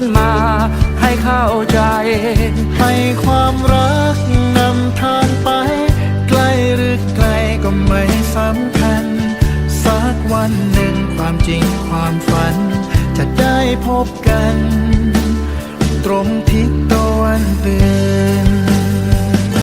นมาให้เข้าใจ ให้ความรักนำทางไป ใกล้หรือไกลก็ไม่สำคัญ สักวันหนึ่งความจริงความฝัน จะได้พบกัน ตรงทิศตะวันเตือน